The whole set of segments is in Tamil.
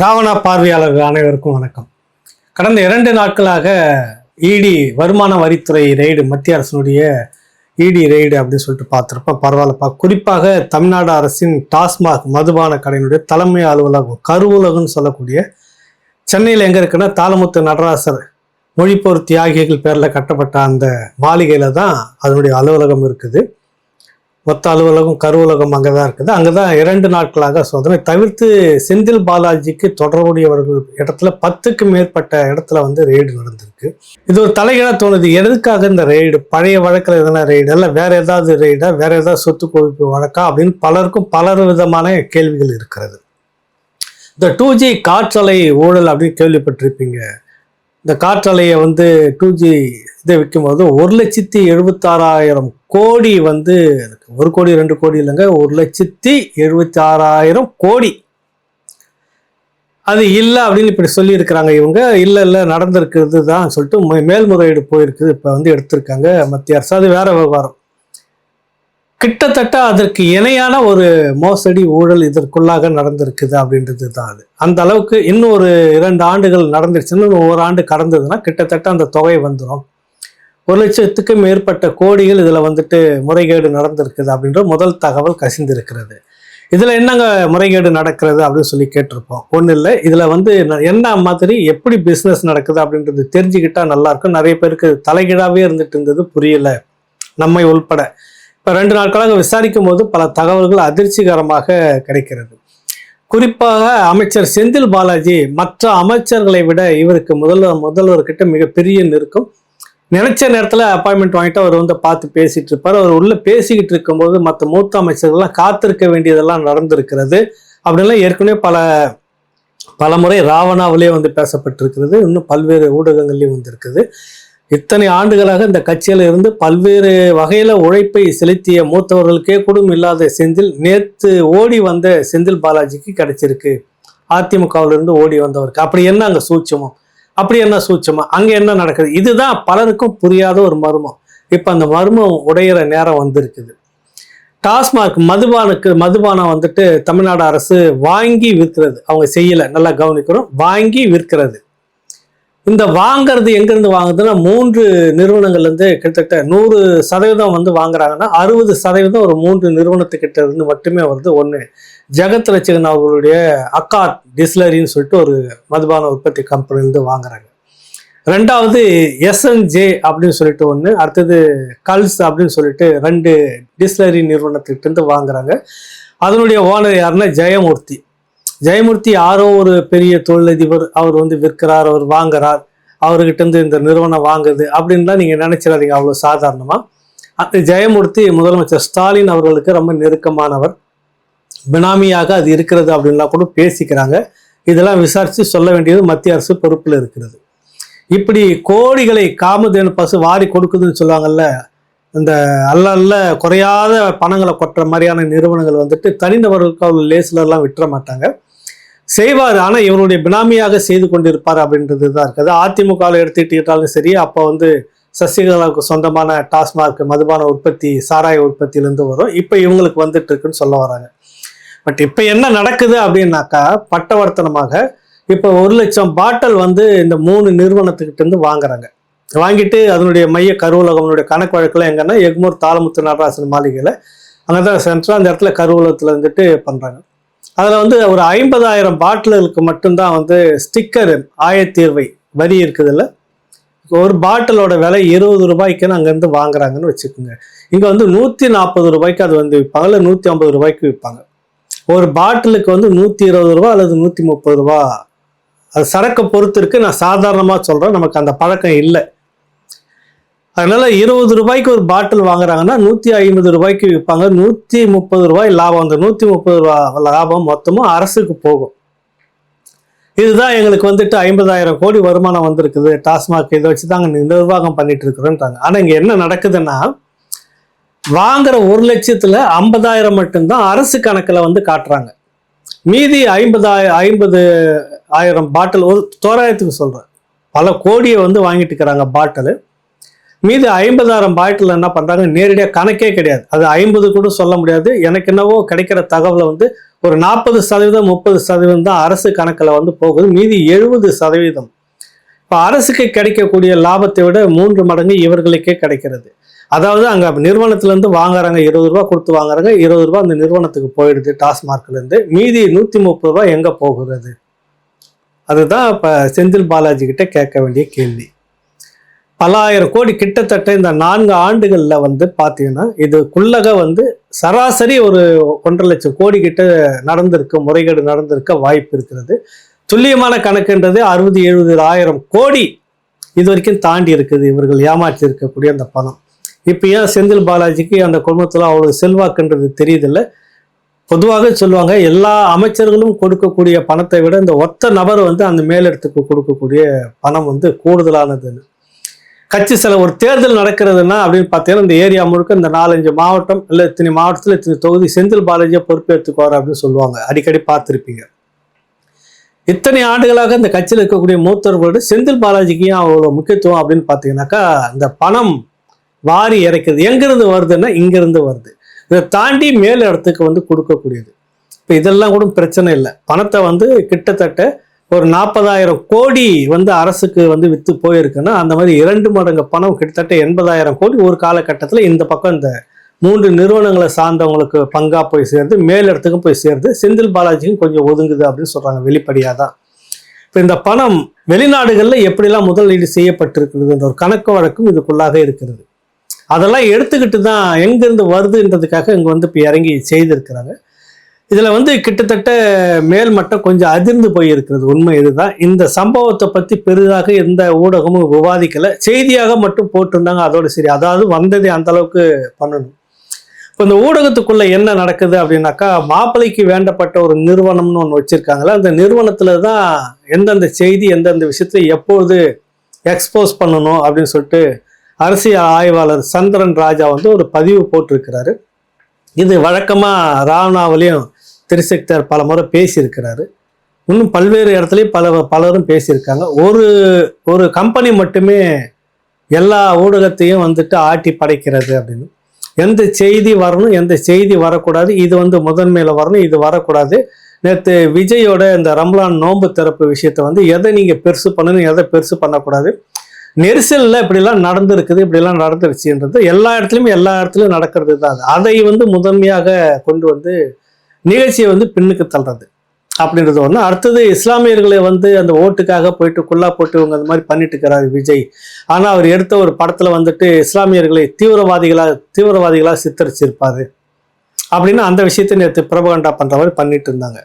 ராவணா பார்வையாளர்கள் அனைவருக்கும் வணக்கம். கடந்த இரண்டு நாட்களாக இடி வருமான வரித்துறை ரெய்டு மத்திய அரசினுடைய இடி ரெய்டு அப்படின்னு சொல்லிட்டு பார்த்துருப்போம். பரவாயில்லப்பா குறிப்பாக தமிழ்நாடு அரசின் டாஸ்மாக் மதுபான கடையினுடைய தலைமை அலுவலகம் கருவூலகம்னு சொல்லக்கூடிய சென்னையில் எங்கே இருக்குன்னா தாளமுத்து நடராசர் மொழிப்போர் தியாகிகள் பேரில் கட்டப்பட்ட அந்த மாளிகையில் தான் அதனுடைய அலுவலகம் இருக்குது. மொத்த அலுவலகம் கருவலகம் அங்கே தான் இருக்குது. அங்கே தான் இரண்டு நாட்களாக சோதனை. தவிர்த்து செந்தில் பாலாஜிக்கு தொடர்புடையவர்கள் இடத்துல பத்துக்கு மேற்பட்ட இடத்துல வந்து ரெய்டு நடந்திருக்கு. இது ஒரு தலைகீழாக தோணுது. எதுக்காக இந்த ரெய்டு? பழைய வழக்கில் எதனா ரெய்டு? இல்லை வேற ஏதாவது ரெய்டா? வேற ஏதாவது சொத்து குவிப்பு வழக்கா? அப்படின்னு பலருக்கும் பலர் விதமான கேள்விகள் இருக்கிறது. இந்த டூ ஜி காற்றலை ஊழல் அப்படின்னு கேள்விப்பட்டிருப்பீங்க. இந்த காற்றலையை வந்து டூ ஜி இதை விற்கும்போது ஒரு லட்சத்தி எழுபத்தாறாயிரம் கோடி வந்து ஒரு கோடி ரெண்டு கோடி இல்லைங்க ஒரு லட்சத்தி எழுபத்தி ஆறாயிரம் கோடி. அது இல்லை அப்படின்னு இப்படி சொல்லியிருக்கிறாங்க இவங்க. இல்லை இல்லை நடந்திருக்கிறது தான் சொல்லிட்டு மே- மேல்முறையீடு போயிருக்குது இப்போ வந்து எடுத்திருக்காங்க மத்திய அரசு. அது வேற விவகாரம். கிட்டத்தட்ட அதற்கு இணையான ஒரு மோசடி ஊழல் இதற்குள்ளாக நடந்திருக்குது அப்படின்றது தான் அது. அந்த அளவுக்கு இன்னும் ஒரு இரண்டு ஆண்டுகள் நடந்துருச்சுன்னு ஒரு ஆண்டு கடந்ததுன்னா கிட்டத்தட்ட அந்த தொகை வந்துடும் ஒரு லட்சத்துக்கு மேற்பட்ட கோடிகள் இதில் வந்துட்டு முறைகேடு நடந்திருக்குது அப்படின்ற முதல் தகவல் கசிந்திருக்கிறது. இதில் என்னங்க முறைகேடு நடக்கிறது அப்படின்னு சொல்லி கேட்டிருப்போம். ஒன்றும் இல்லை இதில் வந்து என்ன மாதிரி எப்படி பிஸ்னஸ் நடக்குது அப்படின்றது தெரிஞ்சுக்கிட்டா நல்லாயிருக்கும். நிறைய பேருக்கு தலைகீழாவே இருந்துட்டு இருந்தது புரியல நம்மை உள்பட. இப்போ ரெண்டு நாட்களாக விசாரிக்கும் போது பல தகவல்கள் அதிர்ச்சிகரமாக கிடைக்கிறது. குறிப்பாக அமைச்சர் செந்தில் பாலாஜி மற்ற அமைச்சர்களை விட இவருக்கு முதல்வர் முதல்வர்கிட்ட மிகப்பெரிய நெருக்கம் நினைச்ச நேரத்தில் அப்பாயின்மெண்ட் வாங்கிட்டு அவர் வந்து பார்த்து பேசிட்டு இருப்பார். அவர் உள்ள பேசிக்கிட்டு இருக்கும்போது மற்ற மூத்த அமைச்சர்கள்லாம் காத்திருக்க வேண்டியதெல்லாம் நடந்திருக்கிறது. அப்படின்லாம் ஏற்கனவே பல பல முறை ராவணாவிலே வந்து பேசப்பட்டிருக்கிறது. இன்னும் பல்வேறு ஊடகங்கள்லேயும் வந்திருக்குது. இத்தனை ஆண்டுகளாக இந்த கட்சியில் இருந்து பல்வேறு வகையில் உழைப்பை செலுத்திய மூத்தவர்களுக்கே கூடும் இல்லாத செந்தில் நேற்று ஓடி வந்த செந்தில் பாலாஜிக்கு கிடைச்சிருக்கு. அதிமுகவிலிருந்து ஓடி வந்தவருக்கு. அப்படி என்ன அங்கே சூட்சமம்? அப்படி என்ன சூட்சமா அங்கே என்ன நடக்குது? இதுதான் பலருக்கும் புரியாத ஒரு மர்மம். இப்போ அந்த மர்மம் உடையிற நேரம் வந்திருக்குது. டாஸ்மாக் மதுபானுக்கு மதுபானம் வந்துட்டு தமிழ்நாடு அரசு வாங்கி விற்கிறது. அவங்க செய்யலை. நல்லா கவனிக்கிறோம் வாங்கி விற்கிறது. இந்த வாங்குறது எங்கேருந்து வாங்குதுன்னா மூன்று நிறுவனங்கள்லேருந்து கிட்டத்தட்ட நூறு சதவீதம் வந்து வாங்குறாங்கன்னா அறுபது சதவீதம் ஒரு மூன்று நிறுவனத்துக்கிட்ட இருந்து மட்டுமே வந்து ஒன்று ஜெகத் லட்சகன் அவர்களுடைய அக்காட் டிஸ்லரின்னு சொல்லிட்டு ஒரு மதுபான உற்பத்தி கம்பெனிலேருந்து வாங்குறாங்க. ரெண்டாவது எஸ்என்ஜே அப்படின்னு சொல்லிட்டு ஒன்று அடுத்தது கல்ஸ் அப்படின்னு சொல்லிட்டு ரெண்டு டிஸ்லரி நிறுவனத்துக்கிட்டேருந்து வாங்குறாங்க. அதனுடைய ஓனர் யாருன்னா ஜெயமூர்த்தி. ஜெயமூர்த்தி யாரோ ஒரு பெரிய தொழிலதிபர் அவர் வந்து விற்கிறார் அவர் வாங்குறார் அவர்கிட்ட இருந்து இந்த நிறுவனம் வாங்குது அப்படின்லாம் நீங்கள் நினைச்சிடாதீங்க அவ்வளோ சாதாரணமாக அந்த ஜெயமூர்த்தி முதலமைச்சர் ஸ்டாலின் அவர்களுக்கு ரொம்ப நெருக்கமானவர். பினாமியாக அது இருக்கிறது அப்படின்லாம் கூட பேசிக்கிறாங்க. இதெல்லாம் விசாரித்து சொல்ல வேண்டியது மத்திய அரசு பொறுப்பில் இருக்கிறது. இப்படி கோடிகளை காமதேனு பசு வாரி கொடுக்குதுன்னு சொல்லுவாங்கல்ல இந்த அல்ல அல்ல குறையாத பணங்களை கொட்டுற மாதிரியான நிறுவனங்கள் வந்துட்டு தனிநபர்களுக்கு அவ்வளோ லேசிலலாம் விட்டுற மாட்டாங்க. செய்வார். ஆனால் இவருடைய பினாமியாக செய்து கொண்டிருப்பார் அப்படின்றது தான் இருக்குது அதிமுகவில் எடுத்துக்கிட்டாலும் சரி அப்போ வந்து சசிகலாவுக்கு சொந்தமான டாஸ்மார்க் மதுபான உற்பத்தி சாராய உற்பத்தியிலேருந்து வரும். இப்போ இவங்களுக்கு வந்துட்டு இருக்குன்னு சொல்ல வராங்க. பட் இப்போ என்ன நடக்குது அப்படின்னாக்கா பட்டவர்த்தனமாக இப்போ ஒரு லட்சம் பாட்டில் வந்து இந்த மூணு நிறுவனத்துக்கிட்டேருந்து வாங்குறாங்க. வாங்கிட்டு அதனுடைய மைய கருவூலகம்னுடைய கணக்கு வழக்கில் எங்கன்னா எக்மூர் தாளமுத்து நடராசன் மாளிகையில் அங்கே தான் சென்ட்ரல் அந்த இடத்துல கருவூலகத்தில் இருந்துட்டு பண்ணுறாங்க அதில் வந்து ஒரு ஐம்பதாயிரம் பாட்டில்களுக்கு மட்டும்தான் வந்து ஸ்டிக்கர் ஆயத்தீர்வை வரி இருக்குதுல்ல ஒரு பாட்டிலோட விலை இருபது ரூபாய்க்குன்னு அங்கேருந்து வாங்குறாங்கன்னு வச்சுக்கோங்க. இங்கே வந்து நூற்றி நாற்பது ரூபாய்க்கு அது வந்து விற்பாங்க இல்லை நூற்றி ஐம்பது ரூபாய்க்கு விற்பாங்க. ஒரு பாட்டிலுக்கு வந்து நூற்றி இருபது ரூபா அல்லது நூற்றி முப்பது ரூபா. அது சரக்கை பொறுத்து இருக்கு. நான் சாதாரணமாக சொல்கிறேன் நமக்கு அந்த பழக்கம் இல்லை. அதனால இருபது ரூபாய்க்கு ஒரு பாட்டில் வாங்குறாங்கன்னா நூற்றி ஐம்பது ரூபாய்க்கு விற்பாங்க. நூற்றி முப்பது ரூபாய் லாபம். அந்த நூற்றி முப்பது ரூபா லாபம் மொத்தமும் அரசுக்கு போகும். இதுதான் எங்களுக்கு வந்துட்டு ஐம்பதாயிரம் கோடி வருமானம் வந்திருக்குது. டாஸ்மாக் இதை வச்சு தாங்க நிர்வாகம் பண்ணிட்டு இருக்கிறோன்றாங்க. ஆனால் இங்கே என்ன நடக்குதுன்னா வாங்குற ஒரு லட்சத்துல ஐம்பதாயிரம் மட்டும்தான் அரசு கணக்கில் வந்து காட்டுறாங்க. மீதி ஐம்பதாய ஐம்பது ஆயிரம் பாட்டில் ஒரு தோராயத்துக்கு சொல்கிறேன் பல கோடியை வந்து வாங்கிட்டு இருக்கிறாங்க பாட்டில். மீதி ஐம்பதாயிரம் பாட்டில் என்ன பண்ணுறாங்க நேரடியாக கணக்கே கிடையாது. அது ஐம்பது கூட சொல்ல முடியாது. எனக்கு என்னவோ கிடைக்கிற தகவலை வந்து ஒரு நாற்பது சதவீதம் முப்பது சதவீதம் தான் அரசு கணக்கில் வந்து போகுது. மீதி எழுபது சதவீதம். இப்போ அரசுக்கு கிடைக்கக்கூடிய லாபத்தை விட மூன்று மடங்கு இவர்களுக்கே கிடைக்கிறது. அதாவது அங்கே நிறுவனத்துலேருந்து வாங்குறாங்க இருபது ரூபா கொடுத்து வாங்குறாங்க இருபது ரூபா அந்த நிறுவனத்துக்கு போயிடுது டாஸ்மார்க்லேருந்து மீதி நூற்றி முப்பது ரூபா எங்கே போகிறது அதுதான் இப்போ செந்தில் பாலாஜி கிட்ட கேட்க வேண்டிய கேள்வி. பல்லாயிரம் கோடி கிட்டத்தட்ட இந்த நான்கு ஆண்டுகளில் வந்து பார்த்தீங்கன்னா இதுக்குள்ளக வந்து சராசரி ஒரு ஒன்றரை லட்சம் கோடி கிட்ட நடந்திருக்கு முறைகேடு நடந்திருக்க வாய்ப்பு இருக்கிறது. துல்லியமான கணக்குன்றது அறுபது எழுபது ஆயிரம் கோடி இது வரைக்கும் தாண்டி இருக்குது. இவர்கள் ஏமாற்றி இருக்கக்கூடிய அந்த பணம். இப்போ ஏன் செந்தில் பாலாஜிக்கு அந்த குடும்பத்தில் அவ்வளோ செல்வாக்குன்றது தெரியுதில்லை? பொதுவாக சொல்லுவாங்க எல்லா அமைச்சர்களும் கொடுக்கக்கூடிய பணத்தை விட இந்த ஒத்த நபர் வந்து அந்த மேலிடத்துக்கு கொடுக்கக்கூடிய பணம் வந்து கூடுதலானதுன்னு. கட்சி சில ஒரு தேர்தல் நடக்கிறதுனா அப்படின்னு பார்த்தீங்கன்னா இந்த ஏரியா முழுக்க இந்த நாலஞ்சு மாவட்டம் இல்லை இத்தனை மாவட்டத்தில் இத்தனை தொகுதி செந்தில் பாலாஜியை பொறுப்பேற்றுக்குவார் அப்படின்னு சொல்லுவாங்க. அடிக்கடி பார்த்துருப்பீங்க. இத்தனை ஆண்டுகளாக இந்த கட்சியில் இருக்கக்கூடிய மூத்தவர்களோட செந்தில் பாலாஜிக்கு ஏன் அவ்வளோ முக்கியத்துவம் அப்படின்னு பார்த்தீங்கன்னாக்கா இந்த பணம் வாரி இறைக்கிறது. எங்கிருந்து வருதுன்னா இங்கிருந்து வருது. இதை தாண்டி மேல் இடத்துக்கு வந்து கொடுக்கக்கூடியது. இப்போ இதெல்லாம் கூட பிரச்சனை இல்லை. பணத்தை வந்து கிட்டத்தட்ட ஒரு நாற்பதாயிரம் கோடி வந்து அரசுக்கு வந்து விற்று போயிருக்குன்னா அந்த மாதிரி இரண்டு மடங்கு பணம் கிட்டத்தட்ட எண்பதாயிரம் கோடி ஒரு காலகட்டத்தில் இந்த பக்கம் இந்த மூன்று நிறுவனங்களை சார்ந்தவங்களுக்கு பங்காக போய் சேர்ந்து மேல் இடத்துக்கும் போய் சேர்ந்து செந்தில் பாலாஜிக்கும் கொஞ்சம் ஒதுங்குது அப்படின்னு சொல்கிறாங்க வெளிப்படையாக தான். இப்போ இந்த பணம் வெளிநாடுகளில் எப்படிலாம் முதலீடு செய்யப்பட்டிருக்கிறதுன்ற ஒரு கணக்கு வழக்கும் இதுக்குள்ளாக இருக்கிறது. அதெல்லாம் எடுத்துக்கிட்டு தான் எங்கேருந்து வருதுன்றதுக்காக இங்கே வந்து இப்போ இறங்கி செய்திருக்கிறாங்க. இதில் வந்து கிட்டத்தட்ட மேல் மட்டம் கொஞ்சம் அதிர்ந்து போயிருக்கிறது. உண்மை இதுதான். இந்த சம்பவத்தை பற்றி பெரிதாக எந்த ஊடகமும் விவாதிக்கலை. செய்தியாக மட்டும் போட்டிருந்தாங்க. அதோடு சரி அதாவது வந்ததே அந்தளவுக்கு பண்ணணும். இப்போ இந்த ஊடகத்துக்குள்ளே என்ன நடக்குது அப்படின்னாக்கா மாப்பிள்ளைக்கு வேண்டப்பட்ட ஒரு நிறுவனம்னு ஒன்று வச்சிருக்காங்களா அந்த நிறுவனத்தில் தான் எந்தெந்த செய்தி எந்தெந்த விஷயத்தை எப்பொழுது எக்ஸ்போஸ் பண்ணணும் அப்படின்னு சொல்லிட்டு அரசியல் ஆய்வாளர் சந்திரன் ராஜா வந்து ஒரு பதிவு போட்டிருக்கிறாரு. இது வழக்கமாக ராவணாவிலையும் திருசக்தர் பல முறை பேசியிருக்கிறாரு. இன்னும் பல்வேறு இடத்துலையும் பல பலரும் பேசியிருக்காங்க. ஒரு ஒரு கம்பெனி மட்டுமே எல்லா ஊடகத்தையும் வந்துட்டு ஆட்டி படைக்கிறது அப்படின்னு. எந்த செய்தி வரணும் எந்த செய்தி வரக்கூடாது இது வந்து முதன்மையில் வரணும் இது வரக்கூடாது. நேற்று விஜயோட இந்த ரம்லான் நோன்பு திறப்பு விஷயத்தை வந்து எதை நீங்கள் பெருசு பண்ணணும் எதை பெருசு பண்ணக்கூடாது. நெரிசலில் இப்படிலாம் நடந்திருக்குது இப்படிலாம் நடந்துருச்சுன்றது எல்லா இடத்துலையும் எல்லா இடத்துலையும் நடக்கிறது தான் அதை வந்து முதன்மையாக கொண்டு வந்து நிகழ்ச்சியை வந்து பின்னுக்கு தள்ளுறது. அப்படின்றது ஒன்று அடுத்தது இஸ்லாமியர்களை வந்து அந்த ஓட்டுக்காக போயிட்டு குல்லா போட்டு இவங்க அந்த மாதிரி பண்ணிட்டு இருக்கிறாரு விஜய். ஆனால் அவர் எடுத்த ஒரு படத்தில் வந்துட்டு இஸ்லாமியர்களை தீவிரவாதிகளாக தீவிரவாதிகளாக சித்தரிச்சிருப்பார். அப்படின்னு அந்த விஷயத்தை நேற்று பிரபகண்டா பண்ற மாதிரி பண்ணிட்டு இருந்தாங்க.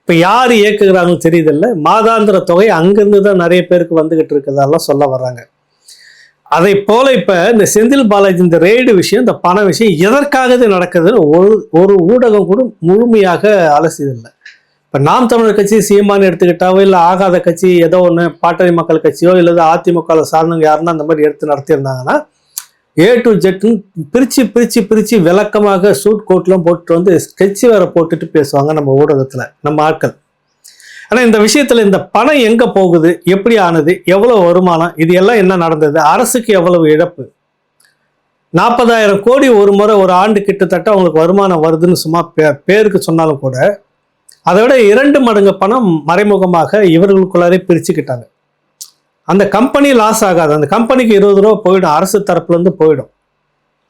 இப்போ யார் இயக்குகிறாங்கன்னு தெரியுதில்ல. மாதாந்திர தொகை அங்கேருந்து தான் நிறைய பேருக்கு வந்துக்கிட்டு இருக்கிறதெல்லாம் சொல்ல வர்றாங்க. அதை போல இப்ப இந்த செந்தில் பாலாஜி இந்த ரெய்டு விஷயம் இந்த பண விஷயம் எதற்காக இது நடக்குதுன்னு ஒரு ஒரு ஊடகம் கூட முழுமையாக அலசியதில்லை. இப்ப நாம் தமிழர் கட்சி சீமானு எடுத்துக்கிட்டாவோ இல்லை ஆகாத கட்சி ஏதோ ஒன்று பாட்டாளி மக்கள் கட்சியோ இல்லை அதிமுக சார்ந்தவங்க யாருன்னா அந்த மாதிரி எடுத்து நடத்தியிருந்தாங்கன்னா ஏ டு ஜெட்னு பிரிச்சு பிரிச்சு பிரிச்சு விளக்கமாக சூட் கோட்லாம் போட்டு வந்து ஸ்கெட்சி வேற போட்டுட்டு பேசுவாங்க நம்ம ஊடகத்துல நம்ம ஆட்கள். ஆனால் இந்த விஷயத்தில் இந்த பணம் எங்கே போகுது? எப்படி ஆனது? எவ்வளோ வருமானம்? இது எல்லாம் என்ன நடந்தது? அரசுக்கு எவ்வளவு இழப்பு? நாற்பதாயிரம் கோடி ஒரு முறை ஒரு ஆண்டு கிட்டத்தட்ட அவங்களுக்கு வருமானம் வருதுன்னு சும்மா பே- பேருக்கு சொன்னாலும் கூட அதை விட இரண்டு மடங்கு பணம் மறைமுகமாக இவர்களுக்குள்ளாரே பிரிச்சுக்கிட்டாங்க. அந்த கம்பெனி லாஸ் ஆகாது. அந்த கம்பெனிக்கு இருபது ரூபா போயிடும். அரசு தரப்புலேருந்து போயிடும்.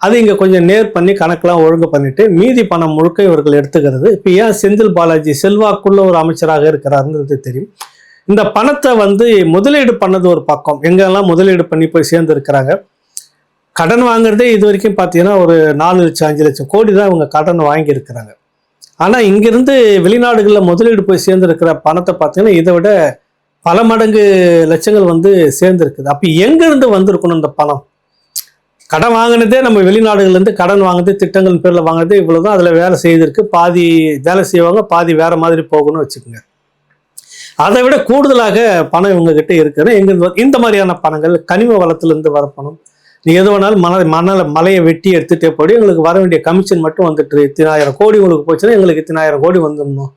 அது இங்கே கொஞ்சம் நேர் பண்ணி கணக்கெலாம் ஒழுங்கு பண்ணிட்டு மீதி பணம் முழுக்க இவர்கள் எடுத்துக்கிறது. இப்போ ஏன் செந்தில் பாலாஜி செல்வாக்குள்ள ஒரு அமைச்சராக இருக்கிறாருன்றது தெரியும். இந்த பணத்தை வந்து முதலீடு பண்ணது ஒரு பக்கம். எங்கெல்லாம் முதலீடு பண்ணி போய் சேர்ந்துருக்கிறாங்க? கடன் வாங்குறதே இது வரைக்கும் பார்த்தீங்கன்னா ஒரு நாலு லட்சம் அஞ்சு லட்சம் கோடி தான் இவங்க கடன் வாங்கியிருக்கிறாங்க. ஆனால் இங்கிருந்து வெளிநாடுகளில் முதலீடு போய் சேர்ந்துருக்கிற பணத்தை பார்த்தீங்கன்னா இதை விட பல மடங்கு லட்சங்கள் வந்து சேர்ந்துருக்குது. அப்போ எங்கேருந்து வந்திருக்கணும் இந்த பணம்? கடன் வாங்கினதே நம்ம வெளிநாடுகள்லேருந்து கடன் வாங்குறது திட்டங்கள் பேரில் வாங்குகிறது இவ்வளோ தான் அதில் வேலை செய்திருக்கு பாதி வேலை செய்வாங்க பாதி வேறு மாதிரி போகணும்னு வச்சுக்கோங்க. அதை விட கூடுதலாக பணம் இவங்கக்கிட்ட இருக்குன்னா எங்கிருந்து இந்த மாதிரியான பணங்கள் கனிம வளத்துலேருந்து வர பணம். நீ எது வேணாலும் மணல் மணல் மலையை வெட்டி எடுத்துகிட்டே போய் எங்களுக்கு வர வேண்டிய கமிஷன் மட்டும் வந்துட்டு இத்தனாயிரம் கோடி உங்களுக்கு போச்சுன்னா எங்களுக்கு இத்தனாயிரம் கோடி வந்துடணும்.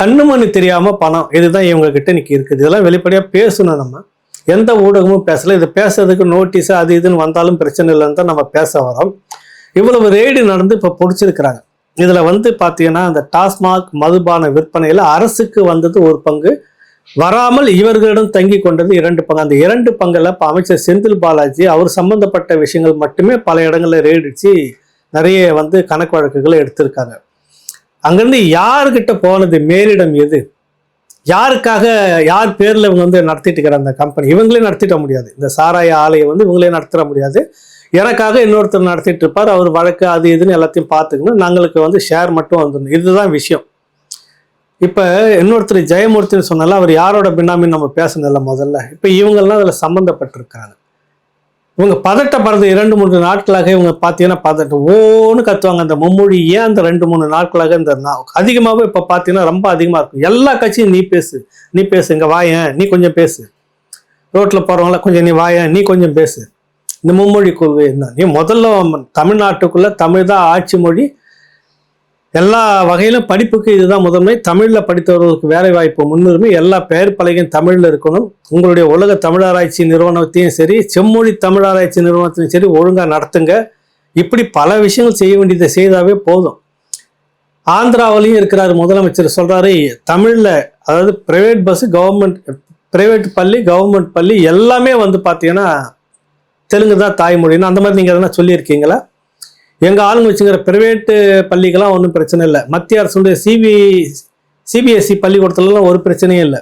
கண்ணு மணி தெரியாமல் பணம் இதுதான் இவங்கக்கிட்ட இன்னைக்கு இருக்குது. இதெல்லாம் வெளிப்படையாக பேசணும் நம்ம. எந்த ஊடகமும் பேசலை. இது பேசுறதுக்கு நோட்டீஸ் அது இதுன்னு வந்தாலும் பிரச்சனை இல்லைன்னு தான் நம்ம பேச வரோம் இவ்வளவு ரெய்டு நடந்து இப்போ பிடிச்சிருக்கிறாங்க. இதில் வந்து பார்த்தீங்கன்னா அந்த டாஸ்மாக் மதுபான விற்பனையில் அரசுக்கு வந்தது ஒரு பங்கு வராமல் இவர்களிடம் தங்கி கொண்டது இரண்டு பங்கு. அந்த இரண்டு பங்கில் இப்போ அமைச்சர் செந்தில் பாலாஜி அவர் சம்பந்தப்பட்ட விஷயங்கள் மட்டுமே பல இடங்களில் ரேடிச்சு நிறைய வந்து கணக்கு வழக்குகளை எடுத்திருக்காங்க. அங்கேருந்து யாருக்கிட்ட போனது மேலிடம் எது? யாருக்காக யார் பேரில் இவங்க வந்து நடத்திட்டு இருக்கிற அந்த கம்பெனி இவங்களே நடத்திட முடியாது. இந்த சாராய ஆலையை வந்து இவங்களே நடத்திட முடியாது. எனக்காக இன்னொருத்தர் நடத்திட்டு இருப்பார். அவர் வழக்கு அது இதுன்னு எல்லாத்தையும் பார்த்துக்கணும். நாங்களுக்கு வந்து ஷேர் மட்டும் வந்துடணும். இதுதான் விஷயம். இப்போ இன்னொருத்தர் ஜெயமூர்த்தின்னு சொன்னால அவர் யாரோட பின்னாமின்னு நம்ம பேசணும்ல முதல்ல. இப்போ இவங்கெல்லாம் அதில் சம்மந்தப்பட்டிருக்காங்க இவங்க பதட்டப்படுறது இரண்டு மூன்று நாட்களாக இவங்க பார்த்தீங்கன்னா பதட்டம் ஓன்னு கத்துவாங்க. அந்த மும்மொழி ஏன் அந்த ரெண்டு மூணு நாட்களாக இந்த அதிகமாகவும் அதிகமாகவே இப்போ பார்த்தீங்கன்னா ரொம்ப அதிகமாக இருக்கும். எல்லா கட்சியும் நீ பேசு. நீ பேசு இங்கே வாயேன். நீ கொஞ்சம் பேசு. ரோட்டில் போகிறவங்கள கொஞ்சம் நீ வாயேன். நீ கொஞ்சம் பேசு. இந்த மும்மொழி கொள்கை என்ன? நீ முதல்ல தமிழ்நாட்டுக்குள்ளே தமிழ் தான் ஆட்சி மொழி. எல்லா வகையிலும் படிப்புக்கு இதுதான் முதன்மை. தமிழில் படித்தவர்களுக்கு வேலை வாய்ப்பு முன்னுரிமை எல்லா பெயர் பலகையும் தமிழில் இருக்கணும். உங்களுடைய உலக தமிழாராய்ச்சி நிறுவனத்தையும் சரி செம்மொழி தமிழாராய்ச்சி நிறுவனத்தையும் சரி ஒழுங்காக நடத்துங்க. இப்படி பல விஷயங்கள் செய்ய வேண்டியதை செய்தாவே போதும். ஆந்திராவிலையும் இருக்கிறார் முதலமைச்சர். சொல்கிறாரு தமிழில் அதாவது பிரைவேட் பஸ்ஸு கவர்மெண்ட் பிரைவேட் பள்ளி கவர்மெண்ட் பள்ளி எல்லாமே வந்து பார்த்தீங்கன்னா தெலுங்கு தான் தாய்மொழின்னு அந்த மாதிரி நீங்கள் எதனா சொல்லியிருக்கீங்களா? எங்கள் ஆளுங்க வச்சுக்கிற பிரைவேட்டு பள்ளிக்கெல்லாம் ஒன்றும் பிரச்சனை இல்லை. மத்திய அரசுடைய சிபி சிபிஎஸ்சி பள்ளிக்கூடத்துலலாம் ஒரு பிரச்சனையும் இல்லை.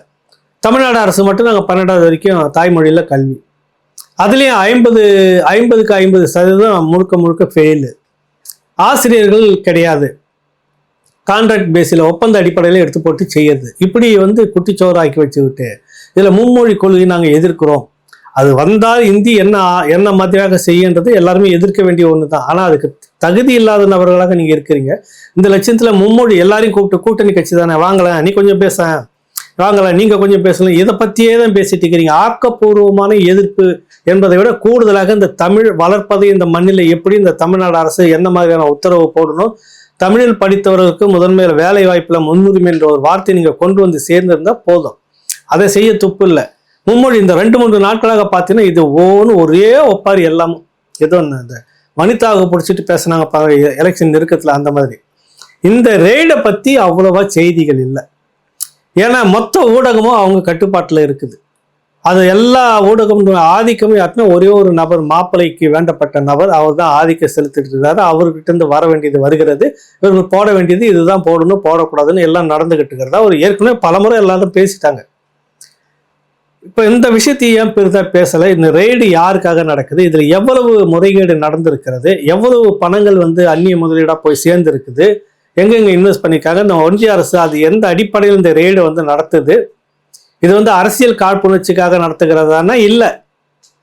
தமிழ்நாடு அரசு மட்டும் நாங்கள் பன்னெண்டாவது வரைக்கும் தாய்மொழியில் கல்வி. அதுலேயும் ஐம்பது ஐம்பதுக்கு ஐம்பது சதவீதம் முழுக்க முழுக்க ஃபெயிலு ஆசிரியர்கள் கிடையாது. கான்ட்ராக்ட் பேஸில் ஒப்பந்த அடிப்படையில் எடுத்து போட்டு செய்யறது. இப்படி வந்து குட்டிச்சோறாக்கி வச்சுக்கிட்டு இதில் மும்மொழி கொள்கை நாங்கள் எதிர்க்கிறோம். அது வந்தால் இந்தி என்ன என்ன மாதிரியாக செய்யன்றது எல்லாருமே எதிர்க்க வேண்டிய ஒன்று தான் ஆனால் அதுக்கு தகுதி இல்லாத நபர்களாக நீங்கள் இருக்கிறீங்க. இந்த லட்சியத்தில் மும்மொழி எல்லாரையும் கூப்பிட்டு கூட்டணி கட்சி தானே? வாங்கலாம் நீ கொஞ்சம் பேச. வாங்கலாம் நீங்கள் கொஞ்சம் பேசலாம் இதை பற்றியே தான் பேசிட்டு இருக்கிறீங்க. ஆக்கப்பூர்வமான எதிர்ப்பு என்பதை விட கூடுதலாக இந்த தமிழ் வளர்ப்பதை இந்த மண்ணில் எப்படி இந்த தமிழ்நாடு அரசு என்ன மாதிரியான உத்தரவு போடணும்? தமிழில் படித்தவர்களுக்கு முதன்மையில் வேலை வாய்ப்பில் முன்னுரிமை என்ற ஒரு வார்த்தை நீங்கள் கொண்டு வந்து சேர்ந்திருந்தால் போதும். அதை செய்ய துப்பு இல்லை. மும்மொழி இந்த ரெண்டு மூன்று நாட்களாக பார்த்தீங்கன்னா இது ஓன்னு ஒரே ஒப்பாரி எல்லாமும். ஏதோ ஒன்று இந்த வனிதாவை பிடிச்சிட்டு பேசுனாங்க பாருங்க எலெக்ஷன் நெருக்கத்தில் அந்த மாதிரி. இந்த ரெய்டை பற்றி அவ்வளவா செய்திகள் இல்லை. ஏன்னா மொத்த ஊடகமும் அவங்க கட்டுப்பாட்டில் இருக்குது. அது எல்லா ஊடகமும் ஆதிக்கமும் யாருன்னா ஒரே ஒரு நபர் மாப்பிள்ளைக்கு வேண்டப்பட்ட நபர் அவர் தான் ஆதிக்கம் செலுத்திட்டு இருக்காரு. அவர்கிட்ட இருந்து வர வேண்டியது வருகிறது. இவர்கள் போட வேண்டியது இதுதான் போடணும் போடக்கூடாதுன்னு எல்லாம் நடந்துகிட்டு இருக்கிறதா? ஒரு ஏற்கனவே பலமுறை எல்லாரும் பேசிட்டாங்க. இப்போ இந்த விஷயத்தை ஏன் பெரிதாக பேசலை? இந்த ரெய்டு யாருக்காக நடக்குது? இதில் எவ்வளவு முறைகேடு நடந்திருக்கிறது? எவ்வளவு பணங்கள் வந்து அந்நிய முதலீடாக போய் சேர்ந்துருக்குது? எங்கெங்கே இன்வெஸ்ட் பண்ணியிருக்காங்க இந்த ஒன்றிய அரசு அது எந்த அடிப்படையில் இந்த ரெய்டு வந்து நடத்துது? இது வந்து அரசியல் காழ்ப்புணர்ச்சிக்காக நடத்துகிறதானா? இல்லை.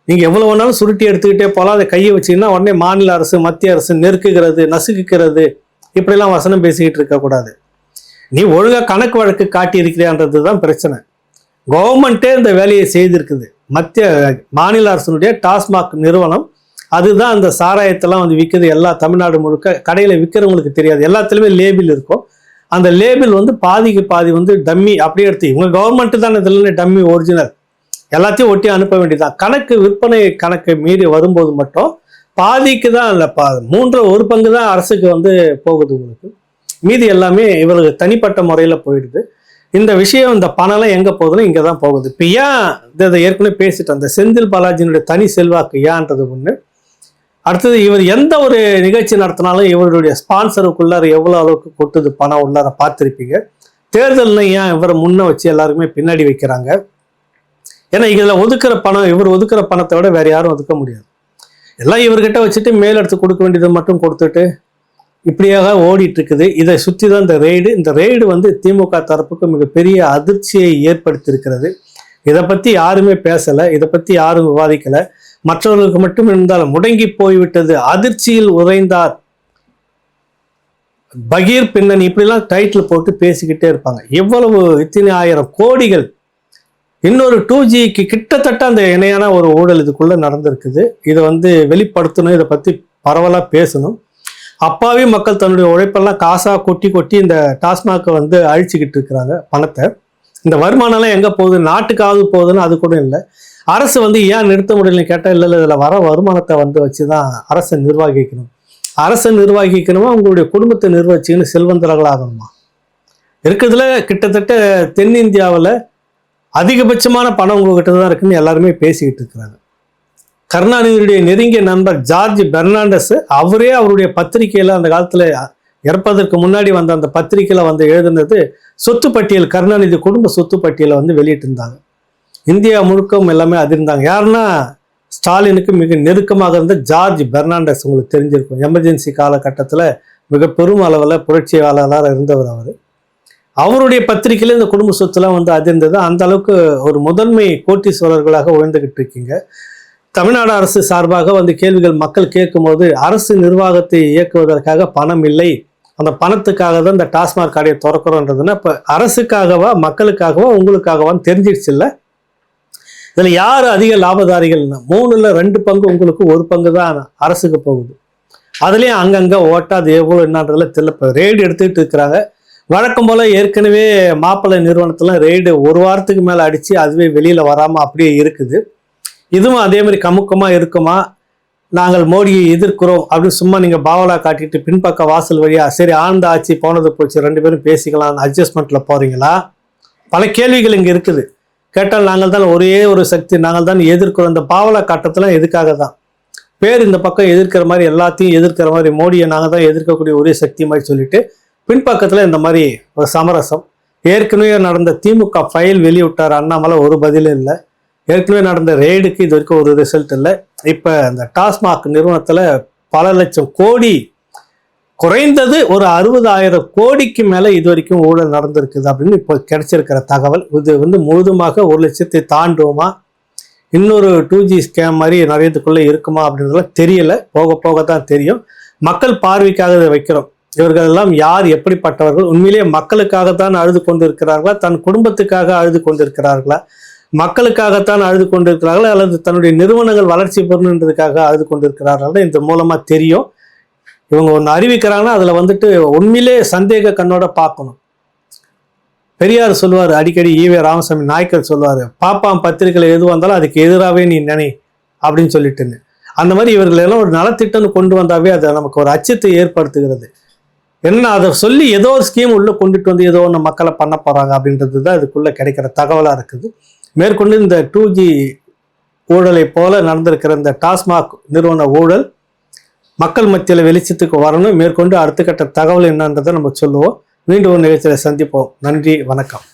நீங்கள் எவ்வளோ வேணாலும் சுருட்டி எடுத்துக்கிட்டே போகலாம் அதை கையை வச்சீங்கன்னா உடனே மாநில அரசு மத்திய அரசு நெருக்குகிறது நசுக்குகிறது. இப்படிலாம் வசனம் பேசிக்கிட்டு இருக்கக்கூடாது. நீ ஒழுங்காக கணக்கு வழக்கு காட்டியிருக்கிறியான்றது தான் பிரச்சனை. கவர்மெண்ட்டே இந்த வேலையை செய்திருக்குது. மத்திய மாநில அரசினுடைய டாஸ்மாக் நிறுவனம் அதுதான் அந்த சாராயத்தெல்லாம் வந்து விற்கிறது எல்லா தமிழ்நாடு முழுக்க கடையில் விற்கிறவங்களுக்கு தெரியாது. எல்லாத்துலேயுமே லேபிள் இருக்கும். அந்த லேபிள் வந்து பாதிக்கு பாதி வந்து டம்மி அப்படியே எடுத்து இவங்க கவர்மெண்ட்டு தான் இதில் டம்மி ஒரிஜினல். எல்லாத்தையும் ஒட்டி அனுப்ப வேண்டியதுதான். கணக்கு விற்பனை கணக்கு மீறி வரும்போது மட்டும் பாதிக்கு தான் இல்லை பா மூன்று ஒரு பங்கு தான் அரசுக்கு வந்து போகுது உங்களுக்கு. மீதி எல்லாமே இவர்களுக்கு தனிப்பட்ட முறையில் போயிடுது. இந்த விஷயம் இந்த பணம்லாம் எங்கே போகுதுன்னா இங்கே தான் போகுது. இப்போ ஏன் இதை இதை ஏற்கனவே பேசிட்டு அந்த செந்தில் பாலாஜியினுடைய தனி செல்வாக்கு ஏன்றது ஒன்று அடுத்தது இவர் எந்த ஒரு நிகழ்ச்சி நடத்தினாலும் இவருடைய ஸ்பான்சருக்குள்ளார எவ்வளோ அளவுக்கு கொட்டுது பணம் உள்ளார பார்த்துருப்பீங்க. தேர்தலில் ஏன் இவரை முன்ன வச்சு எல்லாருக்குமே பின்னாடி வைக்கிறாங்க? ஏன்னா இதில் ஒதுக்குற பணம் இவர் ஒதுக்குற பணத்தை விட வேறு யாரும் ஒதுக்க முடியாது. எல்லாம் இவர்கிட்ட வச்சுட்டு மேல் எடுத்து கொடுக்க வேண்டியதை மட்டும் கொடுத்துட்டு இப்படியாக ஓடிட்டு இருக்குது இதை சுற்றி தான் இந்த ரெய்டு இந்த ரெய்டு வந்து திமுக தரப்புக்கு மிகப்பெரிய அதிர்ச்சியை ஏற்படுத்தியிருக்கிறது. இதை பற்றி யாருமே பேசலை இதை பற்றி யாரும் விவாதிக்கலை. மற்றவர்களுக்கு மட்டும் இருந்தாலும் முடங்கி போய்விட்டது அதிர்ச்சியில் உறைந்தார். பகீர் பின்னணி இப்படிலாம் டைட்டில் போட்டு பேசிக்கிட்டே இருப்பாங்க. எவ்வளவு இத்தனை ஆயிரம் கோடிகள். இன்னொரு டூ ஜிக்கு கிட்டத்தட்ட அந்த இணையான ஒரு ஊழல் இதுக்குள்ளே நடந்திருக்குது. இதை வந்து வெளிப்படுத்தணும் இதை பற்றி பரவலாக பேசணும். அப்பாவி மக்கள் தன்னுடைய உழைப்பெல்லாம் காசாக கொட்டி கொட்டி இந்த டாஸ்மாகை வந்து அழிச்சுக்கிட்டு இருக்கிறாங்க பணத்தை. இந்த வருமானம்லாம் எங்கே போகுது? நாட்டுக்காவது போகுதுன்னு அது கூட இல்லை. அரசு வந்து ஏன் நிறுத்த முடியலன்னு கேட்டால் இல்லை இல்லை இதில் வர வருமானத்தை வந்து வச்சு தான் அரசை நிர்வகிக்கணும். அரசை நிர்வகிக்கணுமா? உங்களுடைய குடும்பத்தை நிர்வகிச்சுன்னு செல்வந்தர்களாகணுமா இருக்கிறதுல கிட்டத்தட்ட தென்னிந்தியாவில் அதிகபட்சமான பணம் உங்ககிட்ட தான் இருக்குன்னு எல்லாருமே பேசிக்கிட்டு இருக்கிறாங்க. கருணாநிதியுடைய நெருங்கிய நண்பர் ஜார்ஜ் பெர்னாண்டஸ் அவரே அவருடைய பத்திரிகையில் அந்த காலத்தில் இறப்பதற்கு முன்னாடி வந்த அந்த பத்திரிகையில் வந்து எழுதுனது சொத்து பட்டியல் கருணாநிதி குடும்ப சொத்து பட்டியலை வந்து வெளியிட்டிருந்தாங்க. இந்தியா முழுக்கவும் எல்லாமே அதிர்ந்தாங்க. யாருன்னா ஸ்டாலினுக்கு மிக நெருக்கமாக இருந்த ஜார்ஜ் பெர்னாண்டஸ் உங்களுக்கு தெரிஞ்சிருக்கும். எமர்ஜென்சி காலகட்டத்தில் மிக பெரும் அளவில் புரட்சியாளராக இருந்தவர் அவர். அவருடைய பத்திரிகையில் இந்த குடும்ப சொத்துலாம் வந்து அதிர்ந்தது. அந்த அளவுக்கு ஒரு முதன்மை கோட்டீஸ்வரர்களாக உயர்ந்துகிட்டு இருக்கீங்க. தமிழ்நாடு அரசு சார்பாக வந்து கேள்விகள் மக்கள் கேட்கும்போது அரசு நிர்வாகத்தை இயக்குவதற்காக பணம் இல்லை. அந்த பணத்துக்காக தான் இந்த டாஸ்மாக் கடையை திறக்கிறோன்றதுன்னா இப்போ அரசுக்காகவா மக்களுக்காகவா உங்களுக்காகவான்னு தெரிஞ்சிடுச்சு இல்லை? இதில் யார் அதிக லாபதாரிகள்னா மூணுல ரெண்டு பங்கு உங்களுக்கு ஒரு பங்கு தான் அரசுக்கு போகுது. அதுலேயும் அங்கங்கே ஓட்டா அது எவ்வளோ என்னன்றதுல தெரியல. இப்போ ரெய்டு எடுத்துக்கிட்டு இருக்கிறாங்க. வழக்கம் போல் ஏற்கனவே மாப்பிள்ளை நிறுவனத்தெல்லாம் ரெய்டு ஒரு வாரத்துக்கு மேலே அடித்து அதுவே வெளியில் வராமல் அப்படியே இருக்குது. இதுவும் அதே மாதிரி கமுக்கமாக இருக்குமா? நாங்கள் மோடியை எதிர்க்கிறோம் அப்படின்னு சும்மா நீங்கள் பாவலா காட்டிட்டு பின்பக்க வாசல் வழியா சரி ஆழ்ந்த ஆட்சி போனது போச்சு ரெண்டு பேரும் பேசிக்கலாம் அட்ஜஸ்ட்மெண்ட்டில் போகிறீங்களா பல கேள்விகள் இங்கே இருக்குது. கேட்டால் நாங்கள் தான் ஒரே ஒரு சக்தி நாங்கள் தான் எதிர்க்கிறோம். இந்த பாவலா காட்டத்தெல்லாம் எதுக்காக தான்? பேர் இந்த பக்கம் எதிர்க்கிற மாதிரி எல்லாத்தையும் எதிர்க்கிற மாதிரி மோடியை நாங்கள் தான் எதிர்க்கக்கூடிய ஒரே சக்தி மாதிரி சொல்லிட்டு பின்பக்கத்தில் இந்த மாதிரி ஒரு சமரசம். ஏற்கனவே நடந்த திமுக ஃபைல் வெளியிட்டார் அண்ணாமலை ஒரு பதிலும் இல்லை. ஏற்கனவே நடந்த ரெய்டுக்கு இது வரைக்கும் ஒரு ரிசல்ட் இல்லை. இப்போ இந்த டாஸ்மாக் நிறுவனத்தில் பல லட்சம் கோடி குறைந்தது ஒரு அறுபதாயிரம் கோடிக்கு மேலே இது வரைக்கும் ஊழல் நடந்திருக்குது அப்படின்னு இப்போ கிடைச்சிருக்கிற தகவல். இது வந்து முழுதுமாக ஒரு லட்சத்தை தாண்டுவோமா இன்னொரு டூ ஜி ஸ்கேம் மாதிரி நிறையத்துக்குள்ளே இருக்குமா அப்படின்றதுலாம் தெரியல. போக போக தான் தெரியும். மக்கள் பார்வைக்காக இதை வைக்கிறோம். இவர்கள் எல்லாம் யார் எப்படிப்பட்டவர்கள்? உண்மையிலேயே மக்களுக்காகத்தான் அழுது கொண்டிருக்கிறார்களா? தன் குடும்பத்துக்காக அழுது கொண்டிருக்கிறார்களா? மக்களுக்காகத்தான் அழுது கொண்டிருக்கிறார்கள் அல்லது தன்னுடைய நிறுவனங்கள் வளர்ச்சி பெறணுன்றதுக்காக அழுது கொண்டிருக்கிறார்கள் இந்த மூலமாக தெரியும். இவங்க ஒன்று அறிவிக்கிறாங்கன்னா அதில் வந்துட்டு உண்மையிலே சந்தேக கண்ணோட பார்க்கணும். பெரியார் சொல்லுவார் அடிக்கடி ஈவே ராமசாமி நாயக்கர் சொல்லுவார் பாப்பாம் பத்திரிகையில் எது வந்தாலும் அதுக்கு எதிராகவே நீ நினை அப்படின்னு சொல்லிட்டுன்னு. அந்த மாதிரி இவர்கள் எல்லாம் ஒரு நலத்திட்டம்னு கொண்டு வந்தாவே அது நமக்கு ஒரு அச்சத்தை ஏற்படுத்துகிறது. என்ன அதை சொல்லி ஏதோ ஒரு ஸ்கீம் உள்ளே கொண்டுட்டு வந்து ஏதோ ஒன்று மக்களை பண்ண போகிறாங்க அப்படின்றது தான் இதுக்குள்ளே கிடைக்கிற தகவலாக இருக்குது. மேற்கொண்டு இந்த டூ ஜி ஊழலை போல நடந்திருக்கிற இந்த டாஸ்மாக் நிறுவன ஊழல் மக்கள் மத்தியில் வெளிச்சத்துக்கு வரணும். மேற்கொண்டு அடுத்த கட்ட தகவல் என்னன்றதை நம்ம சொல்லுவோம். மீண்டும் ஒரு நிகழ்ச்சியில் சந்திப்போம். நன்றி வணக்கம்.